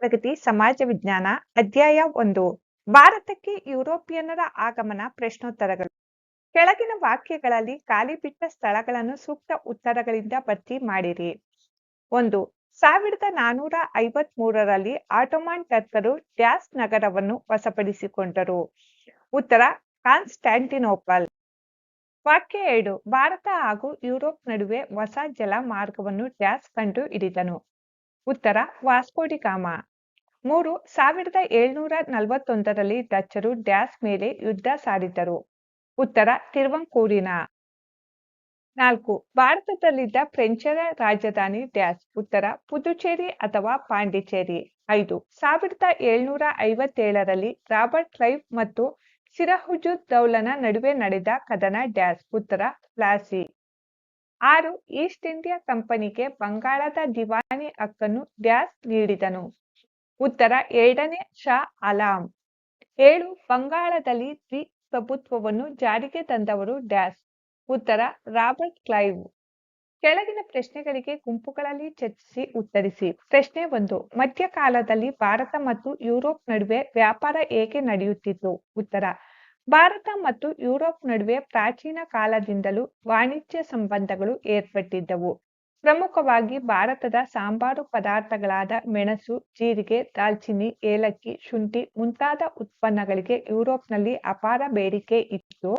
ಪ್ರಗತಿ ಸಮಾಜ ವಿಜ್ಞಾನ ಅಧ್ಯಾಯ ಒಂದು. ಭಾರತಕ್ಕೆ ಯುರೋಪಿಯನ್ನರ ಆಗಮನ ಪ್ರಶ್ನೋತ್ತರಗಳು. ಕೆಳಗಿನ ವಾಕ್ಯಗಳಲ್ಲಿ ಖಾಲಿ ಬಿಟ್ಟ ಸ್ಥಳಗಳನ್ನು ಸೂಕ್ತ ಉತ್ತರಗಳಿಂದ ಭರ್ತಿ ಮಾಡಿರಿ. ಒಂದು, ಸಾವಿರದ ನಾನೂರ ಐವತ್ ಮೂರರಲ್ಲಿ ಆಟೋಮಾನ್ ಟರ್ಕರು ಡ್ಯಾಸ್ ನಗರವನ್ನು ವಶಪಡಿಸಿಕೊಂಡರು. ಉತ್ತರ ಕಾನ್ಸ್ಟ್ಯಾಂಟಿನೋಪಲ್ ವಾಕ್ಯ ಎರಡು, ಭಾರತ ಹಾಗೂ ಯುರೋಪ್ ನಡುವೆ ಹೊಸ ಜಲ ಮಾರ್ಗವನ್ನು ಡ್ಯಾಸ್ ಕಂಡು ಹಿಡಿದನು. ಉತ್ತರ ವಾಸ್ಕೋಡಿಗಾಮ ಮೂರು, ಸಾವಿರದ ಏಳ್ನೂರ ನಲವತ್ತೊಂದರಲ್ಲಿ ಡಚ್ಚರು ಡ್ಯಾಸ್ ಮೇಲೆ ಯುದ್ಧ ಸಾರಿದ್ದರು ಉತ್ತರ, ತಿರುವಂಕೂರಿನ. ನಾಲ್ಕು, ಭಾರತದಲ್ಲಿದ್ದ ಫ್ರೆಂಚರ ರಾಜಧಾನಿ ಡ್ಯಾಸ್. ಉತ್ತರ, ಪುದುಚೇರಿ ಅಥವಾ ಪಾಂಡಿಚೇರಿ. ಐದು, ಸಾವಿರದ ಏಳ್ನೂರ ಐವತ್ತೇಳರಲ್ಲಿ ರಾಬರ್ಟ್ ಕ್ಲೈವ್ ಮತ್ತು ಸಿರಹುಜುದ್ದೌಲನ ನಡುವೆ ನಡೆದ ಕದನ ಡ್ಯಾಸ್. ಉತ್ತರ ಫ್ಲಾಸಿ ಆರು, ಈಸ್ಟ್ ಇಂಡಿಯಾ ಕಂಪನಿಗೆ ಬಂಗಾಳದ ದಿವಾನಿ ಹಕ್ಕನ್ನು ಡ್ಯಾಸ್ ನೀಡಿದನು. ಉತ್ತರ ಎರಡನೇ ಶಾ ಅಲಾಂ ಏಳು, ಬಂಗಾಳದಲ್ಲಿ ದ್ವಿಪ್ರಭುತ್ವವನ್ನು ಜಾರಿಗೆ ತಂದವರು ಡ್ಯಾಸ್ ಉತ್ತರ, ರಾಬರ್ಟ್ ಕ್ಲೈವ್. ಕೆಳಗಿನ ಪ್ರಶ್ನೆಗಳಿಗೆ ಗುಂಪುಗಳಲ್ಲಿ ಚರ್ಚಿಸಿ ಉತ್ತರಿಸಿ. ಪ್ರಶ್ನೆ ಒಂದು, ಮಧ್ಯಕಾಲದಲ್ಲಿ ಭಾರತ ಮತ್ತು ಯುರೋಪ್ ನಡುವೆ ವ್ಯಾಪಾರ ಏಕೆ ನಡೆಯುತ್ತಿತ್ತು? ಉತ್ತರ, ಭಾರತ ಮತ್ತು ಯುರೋಪ್ ನಡುವೆ ಪ್ರಾಚೀನ ಕಾಲದಿಂದಲೂ ವಾಣಿಜ್ಯ ಸಂಬಂಧಗಳು ಏರ್ಪಟ್ಟಿದ್ದವು. ಪ್ರಮುಖವಾಗಿ ಭಾರತದ ಸಾಂಬಾರು ಪದಾರ್ಥಗಳಾದ ಮೆಣಸು, ಜೀರಿಗೆ, ದಾಲ್ಚಿನ್ನಿ, ಏಲಕ್ಕಿ, ಶುಂಠಿ ಮುಂತಾದ ಉತ್ಪನ್ನಗಳಿಗೆ ಯುರೋಪ್ನಲ್ಲಿ ಅಪಾರ ಬೇಡಿಕೆ ಇತ್ತು.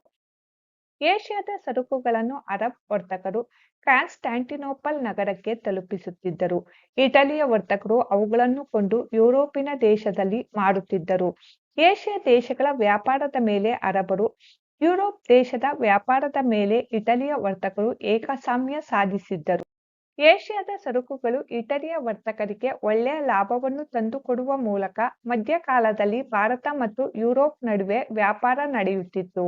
ಏಷ್ಯಾದ ಸರಕುಗಳನ್ನು ಅರಬ್ ವರ್ತಕರು ಕಾನ್ಸ್ಟ್ಯಾಂಟಿನೋಪಲ್ ನಗರಕ್ಕೆ ತಲುಪಿಸುತ್ತಿದ್ದರು. ಇಟಲಿಯ ವರ್ತಕರು ಅವುಗಳನ್ನು ಕೊಂಡು ಯುರೋಪಿನ ದೇಶದಲ್ಲಿ ಮಾರುತ್ತಿದ್ದರು. ಏಷ್ಯಾ ದೇಶಗಳ ವ್ಯಾಪಾರದ ಮೇಲೆ ಅರಬರು, ಯುರೋಪ್ ದೇಶದ ವ್ಯಾಪಾರದ ಮೇಲೆ ಇಟಲಿಯ ವರ್ತಕರು ಏಕಸಾಮ್ಯ ಸಾಧಿಸಿದ್ದರು. ಏಷ್ಯಾದ ಸರಕುಗಳು ಇಟಲಿಯ ವರ್ತಕರಿಗೆ ಒಳ್ಳೆಯ ಲಾಭವನ್ನು ತಂದುಕೊಡುವ ಮೂಲಕ ಮಧ್ಯಕಾಲದಲ್ಲಿ ಭಾರತ ಮತ್ತು ಯುರೋಪ್ ನಡುವೆ ವ್ಯಾಪಾರ ನಡೆಯುತ್ತಿತ್ತು.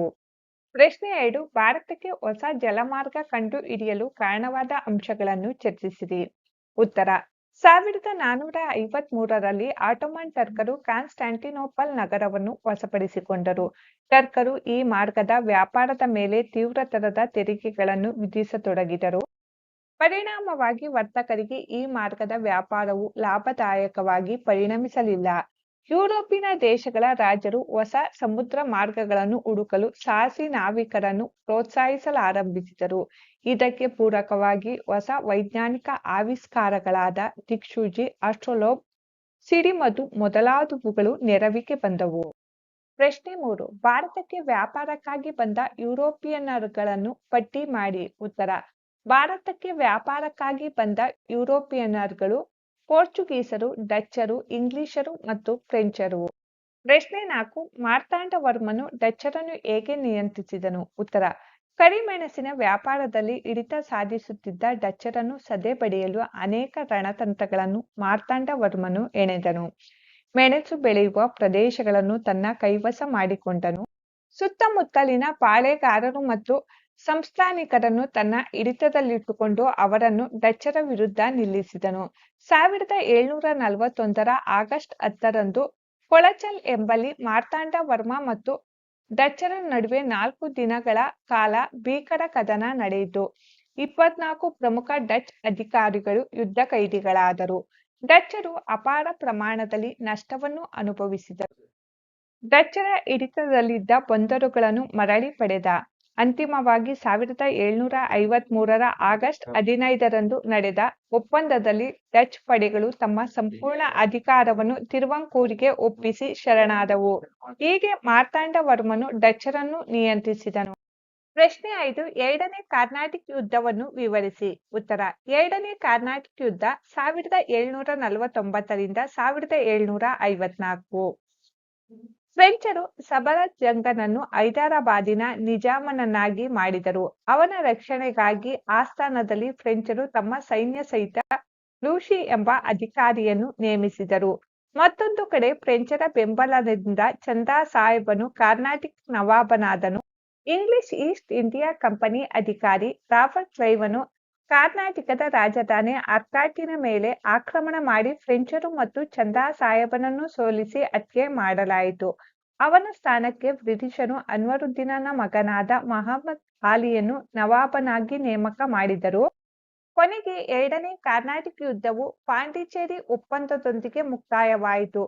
ಪ್ರಶ್ನೆ ಎರಡು, ಭಾರತಕ್ಕೆ ಹೊಸ ಜಲಮಾರ್ಗ ಕಂಡು ಹಿಡಿಯಲು ಕಾರಣವಾದ ಅಂಶಗಳನ್ನು ಚರ್ಚಿಸಿರಿ. ಉತ್ತರ, ಸಾವಿರದ ನಾನೂರ ಐವತ್ ಮೂರರಲ್ಲಿ ಆಟೋಮನ್ ಟರ್ಕರು ಕಾನ್ಸ್ಟ್ಯಾಂಟಿನೋಪಲ್ ನಗರವನ್ನು ವಶಪಡಿಸಿಕೊಂಡರು. ಟರ್ಕರು ಈ ಮಾರ್ಗದ ವ್ಯಾಪಾರದ ಮೇಲೆ ತೀವ್ರತರದ ತೆರಿಗೆಗಳನ್ನು ವಿಧಿಸತೊಡಗಿದರು. ಪರಿಣಾಮವಾಗಿ ವರ್ತಕರಿಗೆ ಈ ಮಾರ್ಗದ ವ್ಯಾಪಾರವು ಲಾಭದಾಯಕವಾಗಿ ಪರಿಣಮಿಸಲಿಲ್ಲ. ಯುರೋಪಿನ ದೇಶಗಳ ರಾಜರು ಹೊಸ ಸಮುದ್ರ ಮಾರ್ಗಗಳನ್ನು ಹುಡುಕಲು ಸಾಹಸಿ ನಾವಿಕರನ್ನು ಪ್ರೋತ್ಸಾಹಿಸಲಾರಂಭಿಸಿದರು. ಇದಕ್ಕೆ ಪೂರಕವಾಗಿ ಹೊಸ ವೈಜ್ಞಾನಿಕ ಆವಿಷ್ಕಾರಗಳಾದ ದಿಕ್ಷೂಜಿ ಆಸ್ಟ್ರೋಲೋಬ್ ಸಿಡಿಮದು ಮೊದಲಾದವುಗಳು ನೆರವಿಗೆ ಬಂದವು. ಪ್ರಶ್ನೆ ಮೂರು, ಭಾರತಕ್ಕೆ ವ್ಯಾಪಾರಕ್ಕಾಗಿ ಬಂದ ಯುರೋಪಿಯನ್ನರ್ಗಳನ್ನು ಪಟ್ಟಿ ಮಾಡಿ. ಉತ್ತರ ಭಾರತಕ್ಕೆ ವ್ಯಾಪಾರಕ್ಕಾಗಿ ಬಂದ ಯುರೋಪಿಯನ್ನರ್ಗಳು, ಪೋರ್ಚುಗೀಸರು, ಡಚ್ಚರು, ಇಂಗ್ಲಿಷರು ಮತ್ತು ಫ್ರೆಂಚರು. ಪ್ರಶ್ನೆ ನಾಲ್ಕು ಮಾರ್ತಾಂಡವರ್ಮನು ಡಚ್ಚರನ್ನು ಹೇಗೆ ನಿಯಂತ್ರಿಸಿದನು? ಉತ್ತರ, ಕರಿಮೆಣಸಿನ ವ್ಯಾಪಾರದಲ್ಲಿ ಹಿಡಿತ ಸಾಧಿಸುತ್ತಿದ್ದ ಡಚ್ಚರನ್ನು ಸದೆ ಬಡಿಯಲು ಅನೇಕ ರಣತಂತ್ರಗಳನ್ನು ಮಾರ್ತಾಂಡವರ್ಮನು ಎಣೆದನು. ಮೆಣಸು ಬೆಳೆಯುವ ಪ್ರದೇಶಗಳನ್ನು ತನ್ನ ಕೈವಸ ಮಾಡಿಕೊಂಡನು. ಸುತ್ತಮುತ್ತಲಿನ ಪಾಳೆಗಾರರು ಮತ್ತು ಸಂಸ್ಥಾನಿಕರನ್ನು ತನ್ನ ಹಿಡಿತದಲ್ಲಿಟ್ಟುಕೊಂಡು ಅವರನ್ನು ಡಚ್ಚರ ವಿರುದ್ಧ ನಿಲ್ಲಿಸಿದನು. ಸಾವಿರದ ಏಳ್ನೂರ ನಲವತ್ತೊಂದರ ಆಗಸ್ಟ್ ಹತ್ತರಂದು ಕೊಳಚಲ್ ಎಂಬಲ್ಲಿ ಮಾರ್ತಾಂಡ ವರ್ಮ ಮತ್ತು ಡಚ್ಚರ ನಡುವೆ ನಾಲ್ಕು ದಿನಗಳ ಕಾಲ ಭೀಕರ ಕದನ ನಡೆಯಿತು. ಇಪ್ಪತ್ನಾಲ್ಕು ಪ್ರಮುಖ ಡಚ್ ಅಧಿಕಾರಿಗಳು, ಯುದ್ಧ ಕೈದಿಗಳಾದರು. ಡಚ್ಚರು ಅಪಾರ ಪ್ರಮಾಣದಲ್ಲಿ ನಷ್ಟವನ್ನು ಅನುಭವಿಸಿದರು. ಡಚ್ಚರ ಹಿಡಿತದಲ್ಲಿದ್ದ ಬಂದರುಗಳನ್ನು ಮರಳಿ ಪಡೆದ. ಅಂತಿಮವಾಗಿ ಸಾವಿರದ ಏಳ್ನೂರ ಐವತ್ತ್ ಮೂರರ ಆಗಸ್ಟ್ ಹದಿನೈದರಂದು ನಡೆದ ಒಪ್ಪಂದದಲ್ಲಿ ಡಚ್ ಪಡೆಗಳು ತಮ್ಮ ಸಂಪೂರ್ಣ ಅಧಿಕಾರವನ್ನು ತಿರುವಂಕೂರಿಗೆ ಒಪ್ಪಿಸಿ ಶರಣಾದವು. ಹೀಗೆ ಮಾರ್ತಾಂಡವರ್ಮನು ಡಚ್ಚರನ್ನು ನಿಯಂತ್ರಿಸಿದನು. ಪ್ರಶ್ನೆ ಐದು ಎರಡನೇ ಕಾರ್ನಾಟಿಕ್ ಯುದ್ಧವನ್ನು ವಿವರಿಸಿ. ಉತ್ತರ ಎರಡನೇ ಕಾರ್ನಾಟಿಕ್ ಯುದ್ಧ ಸಾವಿರದ ಏಳ್ನೂರ ನಲವತ್ತೊಂಬತ್ತರಿಂದ ಸಾವಿರದ ಏಳ್ನೂರ ಐವತ್ನಾಲ್ಕು. ಫ್ರೆಂಚರು ಸಬರತ್ ಜಂಗನನ್ನು ಹೈದರಾಬಾದಿನ ನಿಜಾಮನನ್ನಾಗಿ ಮಾಡಿದರು. ಅವನ ರಕ್ಷಣೆಗಾಗಿ ಆಸ್ಥಾನದಲ್ಲಿ ಫ್ರೆಂಚರು ತಮ್ಮ ಸೈನ್ಯ ಸಹಿತ ಲೂಷಿ ಎಂಬ ಅಧಿಕಾರಿಯನ್ನು ನೇಮಿಸಿದರು. ಮತ್ತೊಂದು ಕಡೆ ಫ್ರೆಂಚರ ಬೆಂಬಲದಿಂದ ಚಂದಾ ಸಾಹೇಬನು ಕರ್ನಾಟಕ ನವಾಬನಾದನು. ಇಂಗ್ಲಿಷ್ ಈಸ್ಟ್ ಇಂಡಿಯಾ ಕಂಪನಿ ಅಧಿಕಾರಿ ರಾಬರ್ಟ್ ಕ್ಲೈವನು ಕರ್ನಾಟಕದ ರಾಜಧಾನಿ ಅರ್ಕಾಟಿನ ಮೇಲೆ ಆಕ್ರಮಣ ಮಾಡಿ ಫ್ರೆಂಚರು ಮತ್ತು ಚಂದಾ ಸಾಹೇಬನನ್ನು ಸೋಲಿಸಿ ಹತ್ಯೆ ಮಾಡಲಾಯಿತು. ಅವನ ಸ್ಥಾನಕ್ಕೆ ಬ್ರಿಟಿಷರು ಅನ್ವರುದ್ದೀನನ ಮಗನಾದ ಮಹಮ್ಮದ್ ಅಲಿಯನ್ನು ನವಾಬನಾಗಿ ನೇಮಕ ಮಾಡಿದರು. ಕೊನೆಗೆ ಎರಡನೇ ಕಾರ್ನಾಟಿಕ್ ಯುದ್ಧವು ಪಾಂಡಿಚೇರಿ ಒಪ್ಪಂದದೊಂದಿಗೆ ಮುಕ್ತಾಯವಾಯಿತು.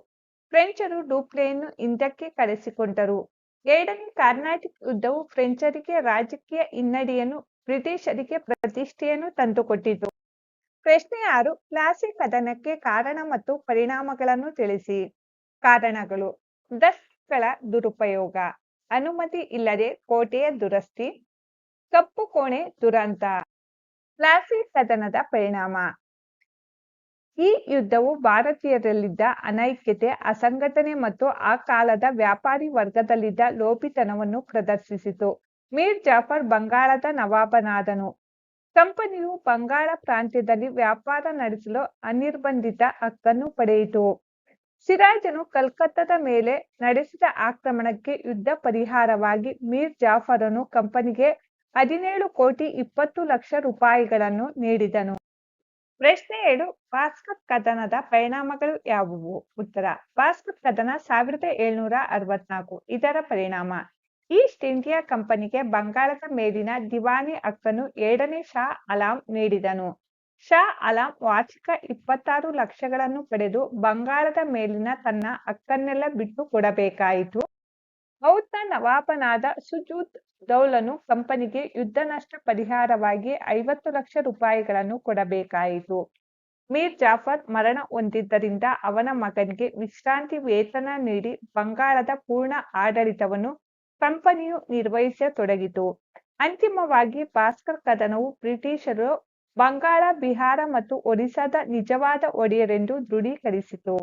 ಫ್ರೆಂಚರು ಡೂಪ್ಲೆಯನ್ನು ಹಿಂದಕ್ಕೆ ಕರೆಸಿಕೊಂಡರು. ಎರಡನೇ ಕಾರ್ನಾಟಿಕ್ ಯುದ್ಧವು ಫ್ರೆಂಚರಿಗೆ ರಾಜಕೀಯ ಹಿನ್ನಡೆಯನ್ನು, ಬ್ರಿಟಿಷರಿಗೆ ಪ್ರತಿಷ್ಠೆಯನ್ನು ತಂದುಕೊಟ್ಟಿತು. ಪ್ರಶ್ನೆ ಆರು ಪ್ಲಾಸಿ ಕದನಕ್ಕೆ ಕಾರಣ ಮತ್ತು ಪರಿಣಾಮಗಳನ್ನು ತಿಳಿಸಿ. ಕಾರಣಗಳು ದಸ್ಗಳ ದುರುಪಯೋಗ, ಅನುಮತಿ ಇಲ್ಲದೆ ಕೋಟೆಯ ದುರಸ್ತಿ, ಕಪ್ಪು ಕೋಣೆ ದುರಂತ ಪ್ಲಾಸಿ ಕದನದ ಪರಿಣಾಮ. ಈ ಯುದ್ಧವು ಭಾರತೀಯರಲ್ಲಿದ್ದ ಅನೈಕ್ಯತೆ, ಅಸಂಘಟನೆ ಮತ್ತು ಆ ಕಾಲದ ವ್ಯಾಪಾರಿ ವರ್ಗದಲ್ಲಿದ್ದ ಲೋಪಿತನವನ್ನು ಪ್ರದರ್ಶಿಸಿತು. ಮೀರ್ ಜಾಫರ್ ಬಂಗಾಳದ ನವಾಬನಾದನು. ಕಂಪನಿಯು ಬಂಗಾಳ ಪ್ರಾಂತ್ಯದಲ್ಲಿ ವ್ಯಾಪಾರ ನಡೆಸಲು ಅನಿರ್ಬಂಧಿತ ಹಕ್ಕನ್ನು ಪಡೆಯಿತು. ಸಿರಾಜನು ಕಲ್ಕತ್ತಾದ ಮೇಲೆ ನಡೆಸಿದ ಆಕ್ರಮಣಕ್ಕೆ ಯುದ್ಧ ಪರಿಹಾರವಾಗಿ ಮೀರ್ ಜಾಫರನು ಕಂಪನಿಗೆ ಹದಿನೇಳು ಕೋಟಿ ಇಪ್ಪತ್ತು ಲಕ್ಷ ರೂಪಾಯಿಗಳನ್ನು ನೀಡಿದನು. ಪ್ರಶ್ನೆ ಏಳು ಪಾಸ್ಕತ್ ಕದನದ ಪರಿಣಾಮಗಳು ಯಾವುವು? ಉತ್ತರ ಪಾಸ್ಕತ್ ಕದನ ಸಾವಿರದ ಏಳ್ನೂರ ಅರವತ್ನಾಲ್ಕು. ಇದರ ಪರಿಣಾಮ, ಈಸ್ಟ್ ಇಂಡಿಯಾ ಕಂಪನಿಗೆ ಬಂಗಾಳದ ಮೇಲಿನ ದಿವಾನಿ ಹಕ್ಕನ್ನು ಎರಡನೇ ಶಾ ಅಲಾಂ ನೀಡಿದನು. ಶಾ ಅಲಾಂ ವಾರ್ಷಿಕ ಇಪ್ಪತ್ತಾರು ಲಕ್ಷಗಳನ್ನು ಪಡೆದು ಬಂಗಾಳದ ಮೇಲಿನ ತನ್ನ ಹಕ್ಕನ್ನೆಲ್ಲ ಬಿಟ್ಟು ಕೊಡಬೇಕಾಯಿತು. ಔದ್ನ ನವಾಬನಾದ ಸುಜೂತ್ ದೌಲನು ಕಂಪನಿಗೆ ಯುದ್ಧ ನಷ್ಟ ಪರಿಹಾರವಾಗಿ ಐವತ್ತು ಲಕ್ಷ ರೂಪಾಯಿಗಳನ್ನು ಕೊಡಬೇಕಾಯಿತು. ಮೀರ್ ಜಾಫರ್ ಮರಣ ಹೊಂದಿದ್ದರಿಂದ ಅವನ ಮಗನಿಗೆ ವಿಶ್ರಾಂತಿ ವೇತನ ನೀಡಿ ಬಂಗಾಳದ ಪೂರ್ಣ ಆಡಳಿತವನ್ನು ಕಂಪನಿಯು ನಿರ್ವಹಿಸತೊಡಗಿತು. ಅಂತಿಮವಾಗಿ ಭಾಸ್ಕರ್ ಕದನವು ಬ್ರಿಟಿಷರು ಬಂಗಾಳ, ಬಿಹಾರ ಮತ್ತು ಒರಿಸ್ಸಾದ ನಿಜವಾದ ಒಡೆಯರೆಂದು ದೃಢೀಕರಿಸಿತು.